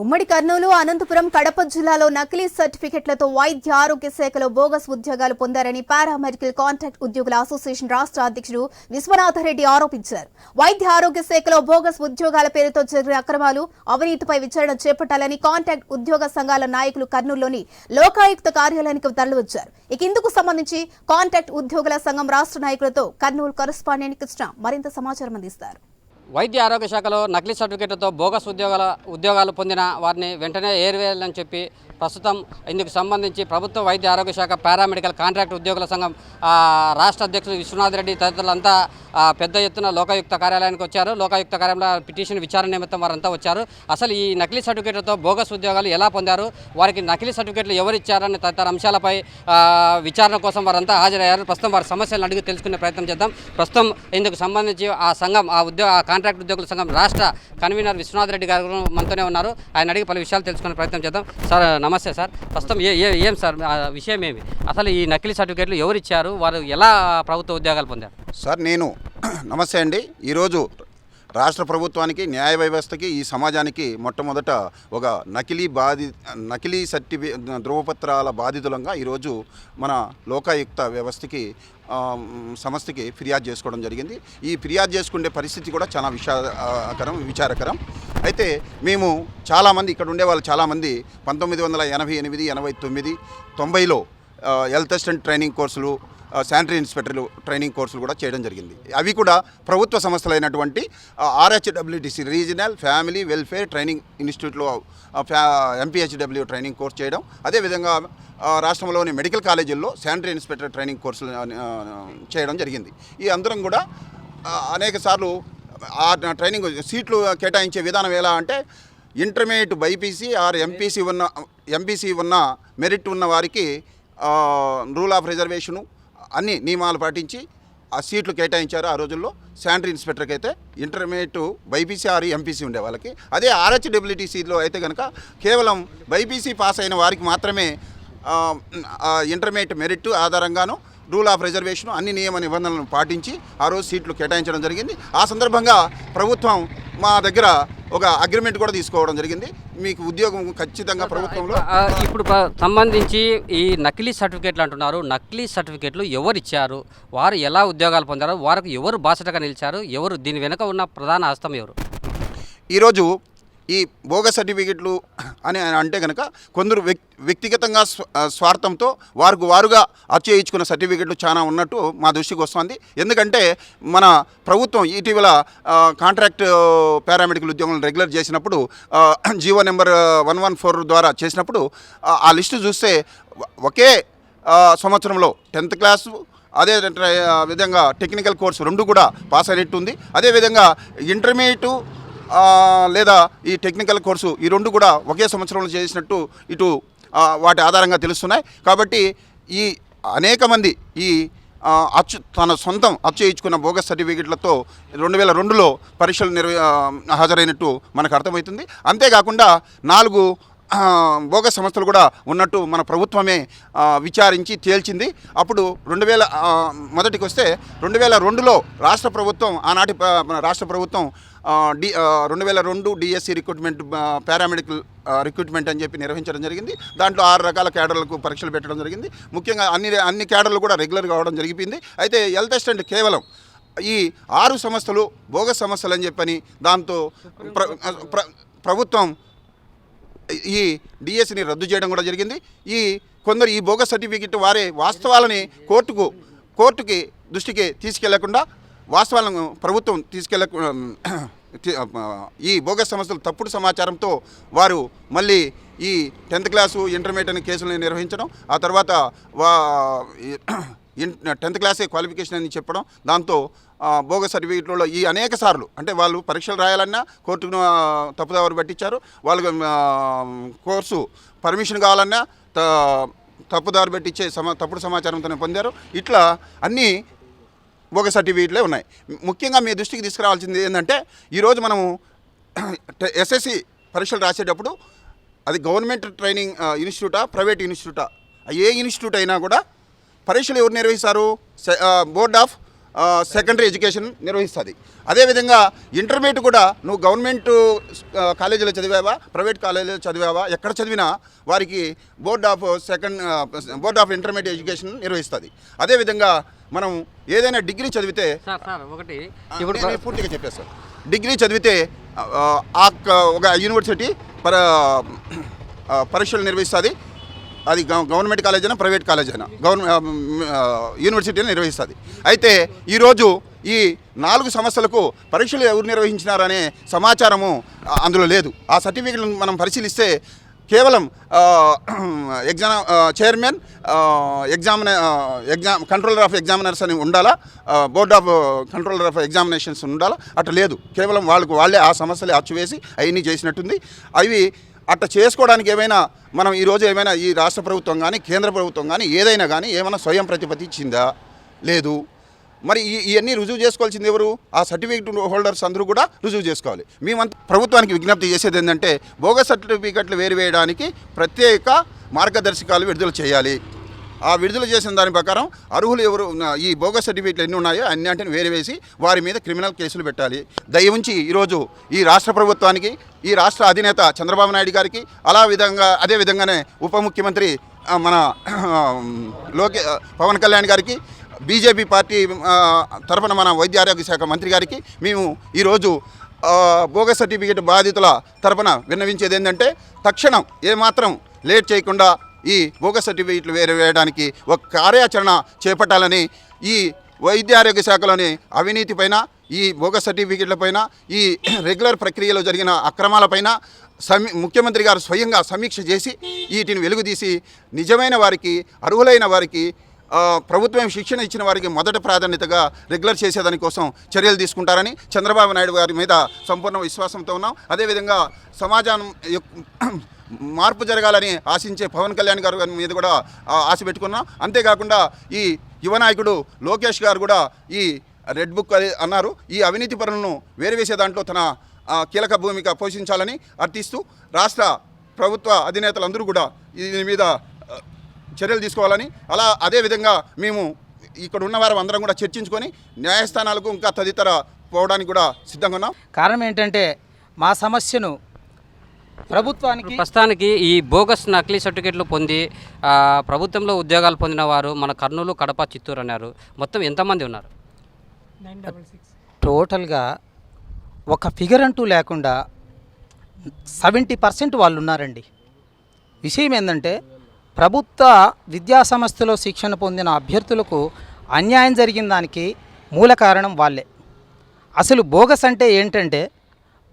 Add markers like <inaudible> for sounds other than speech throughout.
ఉమ్మడి కర్నూలు అనంతపురం కడప జిల్లాలో నకిలీ సర్టిఫికెట్లతో వైద్య ఆరోగ్య శాఖలో బోగస్ ఉద్యోగాలు పొందారని పారామెడికల్ కాంట్రాక్ట్ ఉద్యోగుల అసోసియేషన్ రాష్ట్ర అధ్యక్షుడు విశ్వనాథరెడ్డి ఆరోపించారు. వైద్య ఆరోగ్య శాఖలో బోగస్ ఉద్యోగాల పేరుతో జరిగిన అక్రమాలు అవినీతిపై విచారణ చేపట్టాలని కాంట్రాక్ట్ ఉద్యోగ సంఘాల నాయకులు కర్నూలులోని లోకాయుక్త కార్యాలయానికి తరలివచ్చారు. ఇక ఇందుకు సంబంధించి కాంట్రాక్ట్ ఉద్యోగుల సంఘం రాష్ట్ర నాయకులతో కర్నూలు కరస్పాండెంట్ కృష్ణ మరింత సమాచారం అందిస్తారు. వైద్య ఆరోగ్య శాఖలో నకిలీ సర్టిఫికేట్లతో బోగస్ ఉద్యోగాల ఉద్యోగాలు పొందిన వారిని వెంటనే ఏరివేయాలని చెప్పి ప్రస్తుతం ఇందుకు సంబంధించి ప్రభుత్వ వైద్య ఆరోగ్య శాఖ పారామెడికల్ కాంట్రాక్ట్ ఉద్యోగుల సంఘం రాష్ట్ర అధ్యక్షులు విశ్వనాథ్ రెడ్డి తదితరులంతా పెద్ద ఎత్తున లోకాయుక్త కార్యాలయానికి వచ్చారు. లోకాయుక్త కార్యాలయంలో పిటిషన్ విచారణ నిమిత్తం వారంతా వచ్చారు. అసలు ఈ నకిలీ సర్టిఫికేట్లతో బోగస్ ఉద్యోగాలు ఎలా పొందారు? వారికి నకిలీ సర్టిఫికేట్లు ఎవరిచ్చారనే తదితర అంశాలపై విచారణ కోసం వారంతా హాజరయ్యారు. ప్రస్తుతం వారి సమస్యలను అడిగి తెలుసుకునే ప్రయత్నం చేద్దాం. ప్రస్తుతం ఇందుకు సంబంధించి ఆ సంఘం ఆ ఉద్యోగ ఆ కాంట్రాక్ట్ ఉద్యోగుల సంఘం రాష్ట్ర కన్వీనర్ విశ్వనాథ్ రెడ్డి గారు మనతోనే ఉన్నారు. ఆయన అడిగి పలు విషయాలు తెలుసుకునే ప్రయత్నం చేద్దాం. సార్ నమస్తే సార్. ప్రస్తుతం ఏ ఏ- ఏం సార్? విషయం ఏమి? అసలు ఈ నకిలీ సర్టిఫికేట్లు ఎవరు ఇచ్చారు? వారు ఎలా ప్రభుత్వ ఉద్యోగాలు పొందారు? సార్ నేను నమస్తే అండి. ఈరోజు రాష్ట్ర ప్రభుత్వానికి న్యాయ వ్యవస్థకి ఈ సమాజానికి మొట్టమొదట ఒక నకిలీ బాధి నకిలీ సర్టిఫి ధృవపత్రాల బాధితులంగా ఈరోజు మన లోకాయుక్త వ్యవస్థకి సంస్థకి ఫిర్యాదు చేసుకోవడం జరిగింది. ఈ ఫిర్యాదు చేసుకునే పరిస్థితి కూడా చాలా విషాదకరం విచారకరం. అయితే మేము చాలామంది ఇక్కడ ఉండే వాళ్ళు చాలామంది పంతొమ్మిది వందల ఎనభై ఎనిమిది ఎనభై తొమ్మిది తొంభైలో హెల్త్ అసిస్టెంట్ ట్రైనింగ్ కోర్సులు శానిటరీ ఇన్స్పెక్టర్లు ట్రైనింగ్ కోర్సులు కూడా చేయడం జరిగింది. అవి కూడా ప్రభుత్వ సంస్థలైనటువంటి RHWTC regional family welfare training ఇన్స్టిట్యూట్లో ఫ్యా ఎంపీహెచ్డబ్ల్యూ ట్రైనింగ్ కోర్స్ చేయడం. అదేవిధంగా రాష్ట్రంలోని మెడికల్ కాలేజీల్లో శానిటరీ ఇన్స్పెక్టర్ ట్రైనింగ్ కోర్సులు చేయడం జరిగింది. ఈ అందరం కూడా అనేక సార్లు ఆ ట్రైనింగ్ సీట్లు కేటాయించే విధానం ఎలా అంటే ఇంటర్మీడియట్ బైపీసీ ఆర్ ఎంపీసీ ఉన్న ఎంపీసీ ఉన్న మెరిట్ ఉన్న వారికి రూల్ ఆఫ్ రిజర్వేషను అన్ని నియమాలు పాటించి ఆ సీట్లు కేటాయించారు ఆ రోజుల్లో. శానిటరీ ఇన్స్పెక్టర్కి అయితే ఇంటర్మీడియట్ బైపీసీ ఆర్ ఎంపీసీ ఉండే వాళ్ళకి. అదే ఆర్హెచ్డబ్ల్యూటీసీలో అయితే కనుక కేవలం బైపీసీ పాస్ అయిన వారికి మాత్రమే ఇంటర్మీడియట్ మెరిట్ ఆధారంగాను రూల్ ఆఫ్ రిజర్వేషన్ అన్ని నియమ నిబంధనలను పాటించి ఆ రోజు సీట్లు కేటాయించడం జరిగింది. ఆ సందర్భంగా ప్రభుత్వం మా దగ్గర ఒక అగ్రిమెంట్ కూడా తీసుకోవడం జరిగింది. మీకు ఉద్యోగం ఖచ్చితంగా ప్రభుత్వంలో ఇప్పుడు సంబంధించి ఈ నకిలీ సర్టిఫికేట్లు అంటున్నారు. నకిలీ సర్టిఫికేట్లు ఎవరు ఇచ్చారు? వారు ఎలా ఉద్యోగాలు పొందారు? వారికి ఎవరు బాసటగా నిలిచారు? ఎవరు దీని వెనుక ఉన్న ప్రధాన హస్తం ఎవరు? ఈరోజు ఈ భోగ సర్టిఫికెట్లు అని అంటే కనుక కొందరు వ్యక్తిగతంగా స్వ- స్వార్థంతో వారికి వారుగా అచ్చేయించుకున్న సర్టిఫికెట్లు చాలా ఉన్నట్టు మా దృష్టికి వస్తుంది. ఎందుకంటే మన ప్రభుత్వం ఇటీవల కాంట్రాక్ట్ పారామెడికల్ ఉద్యోగులను రెగ్యులర్ చేసినప్పుడు GO number one one four ద్వారా చేసినప్పుడు ఆ, లిస్టు చూస్తే ఒకే సంవత్సరంలో టెన్త్ క్లాసు అదే విధంగా టెక్నికల్ కోర్సు రెండు కూడా పాస్ అయినట్టు ఉంది అదేవిధంగా ఇంటర్మీడియట్ లేదా ఈ టెక్నికల్ కోర్సు ఈ రెండు కూడా ఒకే సంవత్సరంలో చేసినట్టు ఇటు వాటి ఆధారంగా తెలుస్తున్నాయి. కాబట్టి ఈ అనేక మంది ఈ అచ్చు తన సొంతం అచ్చు ఇచ్చుకున్న బోగస్ సర్టిఫికెట్లతో రెండు వేల రెండులో పరీక్షలు నిర్వ హాజరైనట్టు మనకు అర్థమవుతుంది. అంతేకాకుండా నాలుగు బోగస్ సంస్థలు కూడా ఉన్నట్టు మన ప్రభుత్వమే విచారించి తేల్చింది. అప్పుడు రెండు వేల మొదటికి వస్తే రెండు వేల రెండులో రాష్ట్ర ప్రభుత్వం ఆనాటి మన రాష్ట్ర ప్రభుత్వం డి రెండు వేల రెండు డిఎస్సి రిక్రూట్మెంట్ పారామెడికల్ రిక్రూట్మెంట్ అని చెప్పి నిర్వహించడం జరిగింది. దాంట్లో ఆరు రకాల క్యాడర్లకు పరీక్షలు పెట్టడం జరిగింది. ముఖ్యంగా అన్ని అన్ని క్యాడర్లు కూడా రెగ్యులర్ కావడం జరిగిపోయింది. అయితే హెల్త్ అసిస్టెంట్ కేవలం ఈ ఆరు సంస్థలు బోగస్ సంస్థలు అని చెప్పని దాంతో ప్ర ప్రభుత్వం ఈ డిఎస్సిని రద్దు చేయడం కూడా జరిగింది. ఈ కొందరు ఈ బోగస్ సర్టిఫికెట్ వారే వాస్తవాలని కోర్టుకు కోర్టుకి దృష్టికి తీసుకెళ్ళకుండా వాస్తవాలను ప్రభుత్వం తీసుకెళ్ళ ఈ బోగస్ సంస్థలు తప్పుడు సమాచారంతో వారు మళ్ళీ ఈ టెన్త్ క్లాసు ఇంటర్మీడియట్ అనే కేసులను నిర్వహించడం ఆ తర్వాత వా <clears throat> ఇన్ టెన్త్ క్లాసే క్వాలిఫికేషన్ అని చెప్పడం దాంతో బోగస్ సర్టిఫికెట్లలో ఈ అనేక సార్లు అంటే వాళ్ళు పరీక్షలు రాయాలన్నా కోర్టును తప్పుదారు పట్టించారు వాళ్ళకు కోర్సు పర్మిషన్ కావాలన్నా త- తప్పుదారు పెట్టించే సమా తప్పుడు సమాచారంతోనే పొందారు. ఇట్లా అన్నీ బోగస్ సర్టిఫికేట్లే ఉన్నాయి. ముఖ్యంగా మీ దృష్టికి తీసుకురావాల్సింది ఏంటంటే ఈరోజు మనము <clears throat> ఎస్ఎస్సి పరీక్షలు రాసేటప్పుడు అది గవర్నమెంట్ ట్రైనింగ్ ఆ, ఇన్స్టిట్యూటా ప్రైవేట్ ఇన్స్టిట్యూటా? ఏ ఇన్స్టిట్యూట్ అయినా కూడా పరీక్షలు ఎవరు నిర్వహిస్తారు? బోర్డ్ ఆఫ్ సెకండరీ ఎడ్యుకేషన్ నిర్వహిస్తుంది. అదేవిధంగా ఇంటర్మీడియట్ కూడా నువ్వు గవర్నమెంట్ కాలేజీలో చదివావా ప్రైవేట్ కాలేజీలో చదివావా ఎక్కడ చదివినా వారికి board of second board of intermediate education నిర్వహిస్తుంది. అదేవిధంగా మనం ఏదైనా డిగ్రీ చదివితే ఒకటి. ఇప్పుడు పూర్తిగా చెప్పేస్తాను డిగ్రీ చదివితే ఆ, ఒక యూనివర్సిటీ పర పరీక్షలు నిర్వహిస్తుంది. అది గవర్నమెంట్ కాలేజ్ అయినా ప్రైవేట్ కాలేజ్ అయినా గవర్నమెంట్ యూనివర్సిటీ నిర్వహిస్తుంది. అయితే ఈరోజు ఈ నాలుగు సంస్థలకు పరీక్షలు ఎవరు నిర్వహించినారనే సమాచారము అందులో లేదు. ఆ సర్టిఫికెట్లను మనం పరిశీలిస్తే కేవలం ఎగ్జామ్ చైర్మన్ ఎగ్జామిన ఎగ్జామ్ కంట్రోలర్ ఆఫ్ ఎగ్జామినర్స్ అని ఉండాలా board of controller of examinations ఉండాలా అట్లా లేదు. కేవలం వాళ్ళకు వాళ్ళే ఆ సమస్యలు అచ్చువేసి అవన్నీ చేసినట్టుంది. అవి అట్లా చేసుకోవడానికి ఏమైనా మనం ఈరోజు ఏమైనా ఈ రాష్ట్ర ప్రభుత్వం కానీ కేంద్ర ప్రభుత్వం కానీ ఏదైనా కానీ ఏమైనా స్వయం ప్రతిపత్తి ఇచ్చిందా? లేదు. మరి ఈ ఇవన్నీ రుజువు చేసుకోవాల్సింది ఎవరు? ఆ సర్టిఫికేట్ హోల్డర్స్ అందరూ కూడా రుజువు చేసుకోవాలి. మేమంత ప్రభుత్వానికి విజ్ఞప్తి చేసేది ఏంటంటే బోగస్ సర్టిఫికెట్లు వేరువేయడానికి ప్రత్యేక మార్గదర్శకాలు విడుదల చేయాలి. ఆ విడుదల చేసిన దాని ప్రకారం అర్హులు ఎవరు ఈ బోగస్ సర్టిఫికేట్లు ఎన్ని ఉన్నాయో అన్ని అంటే వేరువేసి వారి మీద క్రిమినల్ కేసులు పెట్టాలి. దయ ఉంచి ఈరోజు ఈ రాష్ట్ర ప్రభుత్వానికి ఈ రాష్ట్ర అధినేత చంద్రబాబు నాయుడు గారికి అలా విధంగా అదే విధంగానే ఉప ముఖ్యమంత్రి మన లోకే పవన్ కళ్యాణ్ గారికి బీజేపీ పార్టీ తరఫున మన వైద్య ఆరోగ్య శాఖ మంత్రి గారికి మేము ఈరోజు ఆ, బోగస్ సర్టిఫికేట్ బాధితుల తరఫున విన్నవించేది ఏంటంటే తక్షణం ఏమాత్రం లేట్ చేయకుండా ఈ బోగస్ సర్టిఫికేట్లు వేరే వేయడానికి ఒక కార్యాచరణ చేపట్టాలని ఈ వైద్య ఆరోగ్య శాఖలోని అవినీతి పైన ఈ బోగస్ సర్టిఫికెట్లపైన ఈ రెగ్యులర్ ప్రక్రియలో జరిగిన అక్రమాలపైన సమీ ముఖ్యమంత్రి గారు స్వయంగా సమీక్ష చేసి వీటిని వెలుగుదీసి నిజమైన వారికి అర్హులైన వారికి ప్రభుత్వం శిక్షణ ఇచ్చిన వారికి మొదటి ప్రాధాన్యతగా రెగ్యులర్ చేసేదాని కోసం చర్యలు తీసుకుంటారని చంద్రబాబు నాయుడు గారి మీద సంపూర్ణ విశ్వాసంతో ఉన్నాం. అదేవిధంగా సమాజం యొక్క మార్పు జరగాలని ఆశించే పవన్ కళ్యాణ్ గారు మీద కూడా ఆశ పెట్టుకున్నాం. అంతేకాకుండా ఈ యువ నాయకుడు లోకేష్ గారు కూడా ఈ రెడ్ బుక్ అన్నారు. ఈ అవినీతి పనులను వేరువేసే దాంట్లో తన ఆ, కీలక భూమిక పోషించాలని అర్థిస్తూ రాష్ట్ర ప్రభుత్వ అధినేతలందరూ కూడా దీని మీద చర్యలు తీసుకోవాలని. అలా అదేవిధంగా మేము ఇక్కడ ఉన్న వారం అందరం కూడా చర్చించుకొని న్యాయస్థానాలకు ఇంకా తదితర పోవడానికి కూడా సిద్ధంగా ఉన్నాం. కారణం ఏంటంటే మా సమస్యను ప్రభుత్వానికి ప్రస్తుతానికి ఈ బోగస్ నకిలీ సర్టిఫికెట్లు పొంది ప్రభుత్వంలో ఉద్యోగాలు పొందిన వారు మన కర్నూలు కడప చిత్తూరు అన్నారు. మొత్తం ఎంతమంది ఉన్నారు? టోటల్గా ఒక ఫిగర్ అంటూ లేకుండా సెవెంటీ పర్సెంట్ వాళ్ళు ఉన్నారండి. విషయం ఏంటంటే ప్రభుత్వ విద్యా సంస్థలో శిక్షణ పొందిన అభ్యర్థులకు అన్యాయం జరిగిన దానికి మూల కారణం వాళ్ళే. అసలు బోగస్ అంటే ఏంటంటే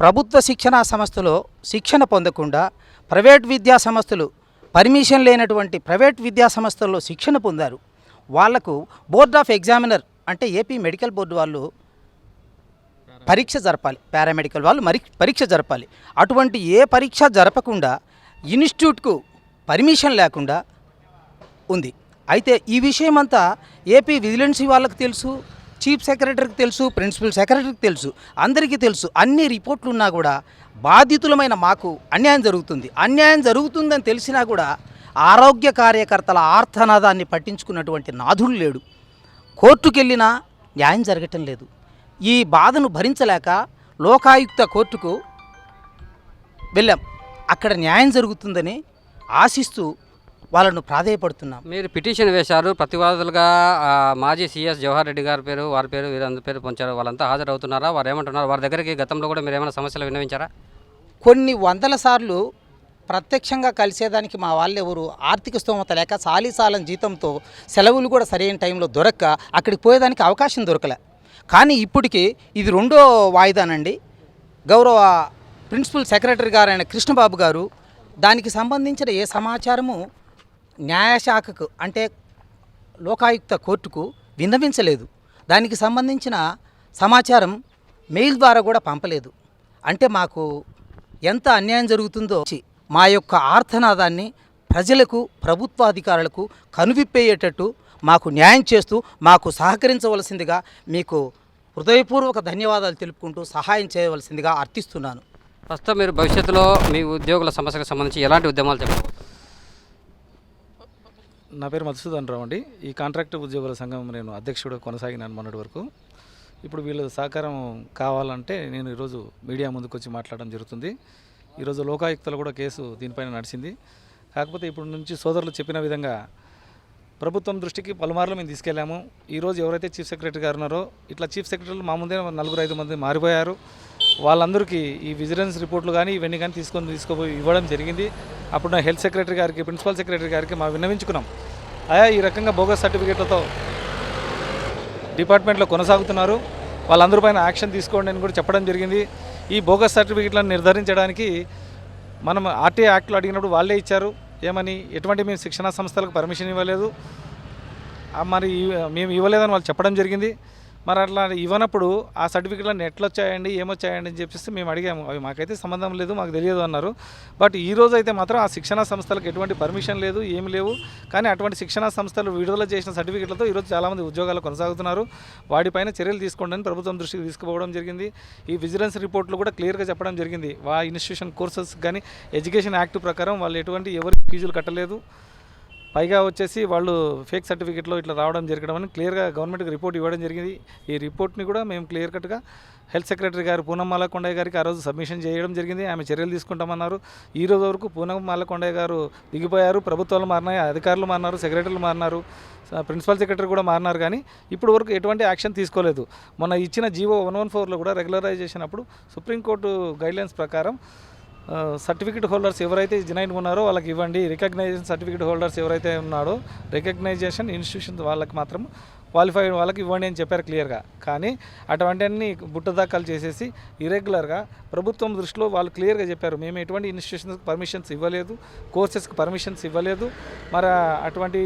ప్రభుత్వ శిక్షణా సంస్థలో శిక్షణ పొందకుండా ప్రైవేట్ విద్యా సంస్థలు పర్మిషన్ లేనటువంటి ప్రైవేట్ విద్యా సంస్థల్లో శిక్షణ పొందారు. వాళ్ళకు బోర్డ్ ఆఫ్ ఎగ్జామినర్ అంటే ఏపీ మెడికల్ బోర్డు వాళ్ళు పరీక్ష జరపాలి. పారామెడికల్ వాళ్ళు మరి పరీక్ష జరపాలి. అటువంటి ఏ పరీక్ష జరపకుండా ఇన్స్టిట్యూట్కు పర్మిషన్ లేకుండా ఉంది. అయితే ఈ విషయం అంతా ఏపీ విజిలెన్సీ వాళ్ళకు తెలుసు చీఫ్ సెక్రటరీకి తెలుసు ప్రిన్సిపల్ సెక్రటరీకి తెలుసు అందరికీ తెలుసు అన్ని రిపోర్ట్లు ఉన్నా కూడా బాధితులమైన మాకు అన్యాయం జరుగుతుంది. అన్యాయం జరుగుతుందని తెలిసినా కూడా ఆరోగ్య కార్యకర్తల ఆర్థనాదాన్ని పట్టించుకున్నటువంటి నాథుడు లేడు. కోర్టుకెళ్ళినా న్యాయం జరగటం లేదు. ఈ బాధను భరించలేక లోకాయుక్త కోర్టుకు వెళ్ళాం. అక్కడ న్యాయం జరుగుతుందని ఆశిస్తూ వాళ్ళను ప్రాధేయపడుతున్నాం. మీరు పిటిషన్ వేశారు ప్రతివాదులుగా మాజీ సీఎస్ జవహర్ రెడ్డి గారి పేరు వారి పేరు వీరందరి పేరు పొంచారు వాళ్ళంతా హాజరవుతున్నారా? వారు ఏమంటున్నారు? వారి దగ్గరికి గతంలో కూడా మీరు ఏమైనా సమస్యలు విన్నవించారా? కొన్ని వందల సార్లు ప్రత్యక్షంగా కలిసేదానికి మా వాళ్ళు ఎవరు? ఆర్థిక స్తోమత లేక సాలీసాలం జీతంతో సెలవులు కూడా సరైన టైంలో దొరక్క అక్కడికి పోయేదానికి అవకాశం దొరకలే. కానీ ఇప్పటికి ఇది రెండో వాయిదానండి. గౌరవ ప్రిన్సిపల్ సెక్రటరీ గారైన కృష్ణబాబు గారు దానికి సంబంధించిన ఏ సమాచారము న్యాయశాఖకు అంటే లోకాయుక్త కోర్టుకు విన్నవించలేదు. దానికి సంబంధించిన సమాచారం మెయిల్ ద్వారా కూడా పంపలేదు. అంటే మాకు ఎంత అన్యాయం జరుగుతుందో మా యొక్క ఆర్థనాదాన్ని ప్రజలకు ప్రభుత్వ అధికారులకు కనువిప్పేయేటట్టు మాకు న్యాయం చేస్తూ మాకు సహకరించవలసిందిగా మీకు హృదయపూర్వక ధన్యవాదాలు తెలుపుకుంటూ సహాయం చేయవలసిందిగా అర్థిస్తున్నాను. ప్రస్తుతం మీరు భవిష్యత్తులో మీ ఉద్యోగుల సమస్యకు సంబంధించి ఎలాంటి ఉద్యమాలు చెప్పవచ్చు నా పేరు మధుసూదన్ రావు అండి. ఈ కాంట్రాక్ట్ ఉద్యోగుల సంఘం నేను అధ్యక్షుడు కొనసాగినాను మొన్నటి వరకు. ఇప్పుడు వీళ్ళ సహకారం కావాలంటే నేను ఈరోజు మీడియా ముందుకు వచ్చి మాట్లాడడం జరుగుతుంది. ఈరోజు లోకాయుక్తలు కూడా కేసు దీనిపైన నడిచింది. కాకపోతే ఇప్పుడు నుంచి సోదరులు చెప్పిన విధంగా ప్రభుత్వం దృష్టికి పలుమార్లు మేము తీసుకెళ్ళాము. ఈరోజు ఎవరైతే చీఫ్ సెక్రటరీ గారు ఉన్నారో ఇట్లా చీఫ్ సెక్రటరీలు మా ముందే నలుగురు ఐదు మంది మారిపోయారు. వాళ్ళందరికీ ఈ విజిలెన్స్ రిపోర్ట్లు కానీ ఇవన్నీ కానీ తీసుకొని తీసుకుపోయి ఇవ్వడం జరిగింది. అప్పుడు నా హెల్త్ సెక్రటరీ గారికి ప్రిన్సిపల్ సెక్రటరీ గారికి మా విన్నవించుకున్నాం. ఆయా ఈ రకంగా బోగస్ సర్టిఫికేట్లతో డిపార్ట్మెంట్లో కొనసాగుతున్నారు. వాళ్ళందరి పైన యాక్షన్ తీసుకోండి అని కూడా చెప్పడం జరిగింది. ఈ బోగస్ సర్టిఫికేట్లను నిర్ధారించడానికి మనం ఆర్టీఐ యాక్ట్లో అడిగినప్పుడు వాళ్ళే ఇచ్చారు. ఏమని? ఎటువంటి మేము శిక్షణా సంస్థలకు పర్మిషన్ ఇవ్వలేదు. మరి మేము ఇవ్వలేదని వాళ్ళు చెప్పడం జరిగింది. మరి అట్లా ఇవ్వనప్పుడు ఆ సర్టిఫికెట్లన్నీ ఎట్లా వచ్చాయండి ఏమొచ్చాయండి అని చెప్పేసి మేము అడిగాము. అవి మాకైతే సంబంధం లేదు మాకు తెలియదు అన్నారు. బట్ ఈ రోజు అయితే మాత్రం ఆ శిక్షణా సంస్థలకు ఎటువంటి పర్మిషన్ లేదు ఏమి లేవు. కానీ అటువంటి శిక్షణా సంస్థలు విడుదల చేసిన సర్టిఫికెట్లతో ఈరోజు చాలామంది ఉద్యోగాలు కొనసాగుతున్నారు. వాటిపైన చర్యలు తీసుకోండి ప్రభుత్వం దృష్టికి తీసుకుపోవడం జరిగింది. ఈ విజిలెన్స్ రిపోర్ట్లు కూడా క్లియర్గా చెప్పడం జరిగింది. వా ఇన్స్టిట్యూషన్ కోర్సెస్ కానీ ఎడ్యుకేషన్ యాక్ట్ ప్రకారం వాళ్ళు ఎటువంటి ఎవరు ఫీజులు కట్టలేదు. పైగా వచ్చేసి వాళ్ళు ఫేక్ సర్టిఫికెట్లో ఇట్లా రావడం జరగడం అని క్లియర్గా గవర్నమెంట్కి రిపోర్ట్ ఇవ్వడం జరిగింది. ఈ రిపోర్ట్ని కూడా మేము క్లియర్ కట్గా హెల్త్ సెక్రటరీ గారు పూనం మాలకొండయ్య గారికి ఆ రోజు సబ్మిషన్ చేయడం జరిగింది. ఆమె చర్యలు తీసుకుంటామన్నారు. ఈ రోజు వరకు పూనం మాలకొండయ్య గారు దిగిపోయారు. ప్రభుత్వాలు మారినాయి అధికారులు మారినారు సెక్రటరీలు మారినారు ప్రిన్సిపల్ సెక్రటరీ కూడా మారినారు కానీ ఇప్పుడు వరకు ఎటువంటి యాక్షన్ తీసుకోలేదు. మొన్న ఇచ్చిన జీవో వన్ వన్ ఫోర్లో కూడా రెగ్యులరైజేషన్ అప్పుడు సుప్రీంకోర్టు గైడ్లైన్స్ ప్రకారం సర్టిఫికెట్ హోల్డర్స్ ఎవరైతే జనైన్ ఉన్నారో వాళ్ళకి ఇవ్వండి. రికగ్నైజేషన్ సర్టిఫికేట్ హోల్డర్స్ ఎవరైతే ఉన్నాడో రికగ్నైజేషన్ ఇన్స్టిట్యూషన్ వాళ్ళకి మాత్రం క్వాలిఫైడ్ వాళ్ళకి ఇవ్వండి అని చెప్పారు క్లియర్గా కానీ అటువంటివన్నీ బుట్టదాఖలు చేసేసి ఇరెగ్యులర్గా ప్రభుత్వం దృష్టిలో వాళ్ళు క్లియర్గా చెప్పారు. మేము ఎటువంటి ఇన్స్టిట్యూషన్స్కి పర్మిషన్స్ ఇవ్వలేదు కోర్సెస్కి పర్మిషన్స్ ఇవ్వలేదు. మరి అటువంటి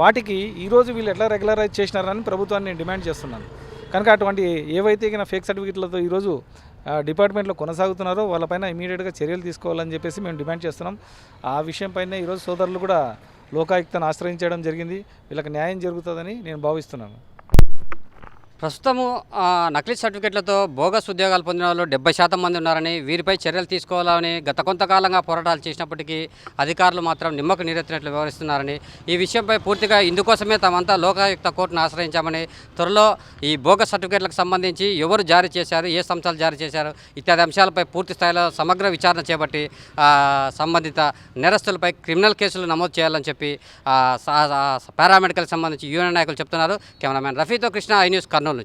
వాటికి ఈరోజు వీళ్ళు ఎట్లా రెగ్యులరైజ్ చేసినారని ప్రభుత్వాన్ని నేను డిమాండ్ చేస్తున్నాను. కనుక అటువంటి ఏవైతే ఫేక్ సర్టిఫికెట్లతో ఈరోజు డిపార్ట్మెంట్లో కొనసాగుతున్నారో వాళ్ళపైన ఇమీడియట్గా చర్యలు తీసుకోవాలని చెప్పేసి మేము డిమాండ్ చేస్తున్నాం. ఆ విషయం పైన ఈరోజు సోదరులు కూడా లోకాయుక్తను ఆశ్రయించడం జరిగింది. వీళ్ళకి న్యాయం జరుగుతుందని నేను భావిస్తున్నాను. ప్రస్తుతము నకిలీ సర్టిఫికెట్లతో బోగస్ ఉద్యోగాలు పొందిన వాళ్ళు డెబ్బై శాతం మంది ఉన్నారని వీరిపై చర్యలు తీసుకోవాలని గత కొంతకాలంగా పోరాటాలు చేసినప్పటికీ అధికారులు మాత్రం నిమ్మకు నీరెత్తినట్లు వివరిస్తున్నారని ఈ విషయంపై పూర్తిగా ఇందుకోసమే తమంతా లోకాయుక్త కోర్టును ఆశ్రయించామని త్వరలో ఈ బోగస్ సర్టిఫికెట్లకు సంబంధించి ఎవరు జారీ చేశారు ఏ సంస్థలు జారీ చేశారు ఇత్యాది అంశాలపై పూర్తి స్థాయిలో సమగ్ర విచారణ చేపట్టి సంబంధిత నేరస్తులపై క్రిమినల్ కేసులు నమోదు చేయాలని చెప్పి పారామెడికల్ సంబంధించి యూనియన్ నాయకులు చెప్తున్నారు. కెమెరామెన్ రఫీతో కృష్ణ ఐ న్యూస్ కర్నూలు.